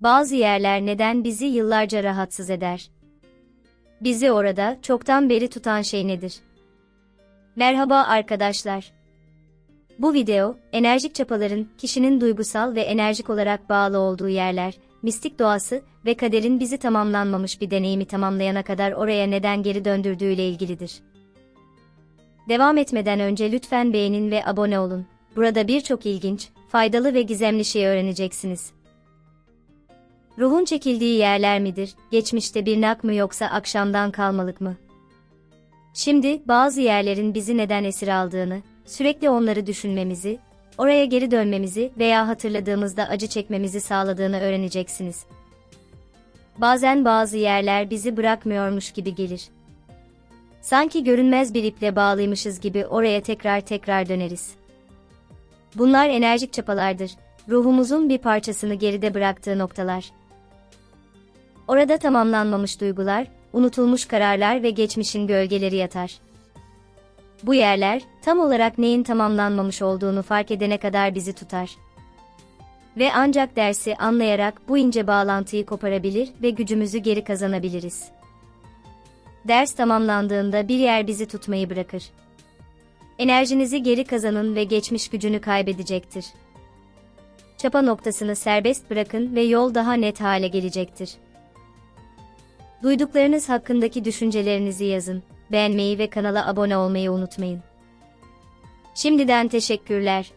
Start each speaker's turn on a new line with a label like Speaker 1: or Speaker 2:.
Speaker 1: Bazı yerler neden bizi yıllarca rahatsız eder? Bizi orada çoktan beri tutan şey nedir? Merhaba arkadaşlar. Bu video, enerjik çapaların kişinin duygusal ve enerjik olarak bağlı olduğu yerler, mistik doğası ve kaderin bizi tamamlanmamış bir deneyimi tamamlayana kadar oraya neden geri döndürdüğüyle ilgilidir. Devam etmeden önce lütfen beğenin ve abone olun. Burada birçok ilginç, faydalı ve gizemli şey öğreneceksiniz. Ruhun çekildiği yerler midir, geçmişte bir nak mı yoksa akşamdan kalmalık mı? Şimdi, bazı yerlerin bizi neden esir aldığını, sürekli onları düşünmemizi, oraya geri dönmemizi veya hatırladığımızda acı çekmemizi sağladığını öğreneceksiniz. Bazen bazı yerler bizi bırakmıyormuş gibi gelir. Sanki görünmez bir iple bağlıymışız gibi oraya tekrar tekrar döneriz. Bunlar enerjik çapalardır, ruhumuzun bir parçasını geride bıraktığı noktalar. Orada tamamlanmamış duygular, unutulmuş kararlar ve geçmişin gölgeleri yatar. Bu yerler, tam olarak neyin tamamlanmamış olduğunu fark edene kadar bizi tutar. Ve ancak dersi anlayarak bu ince bağlantıyı koparabilir ve gücümüzü geri kazanabiliriz. Ders tamamlandığında bir yer bizi tutmayı bırakır. Enerjinizi geri kazanın ve geçmiş gücünü kaybedecektir. Çapa noktasını serbest bırakın ve yol daha net hale gelecektir. Duyduklarınız hakkındaki düşüncelerinizi yazın. Beğenmeyi ve kanala abone olmayı unutmayın. Şimdiden teşekkürler.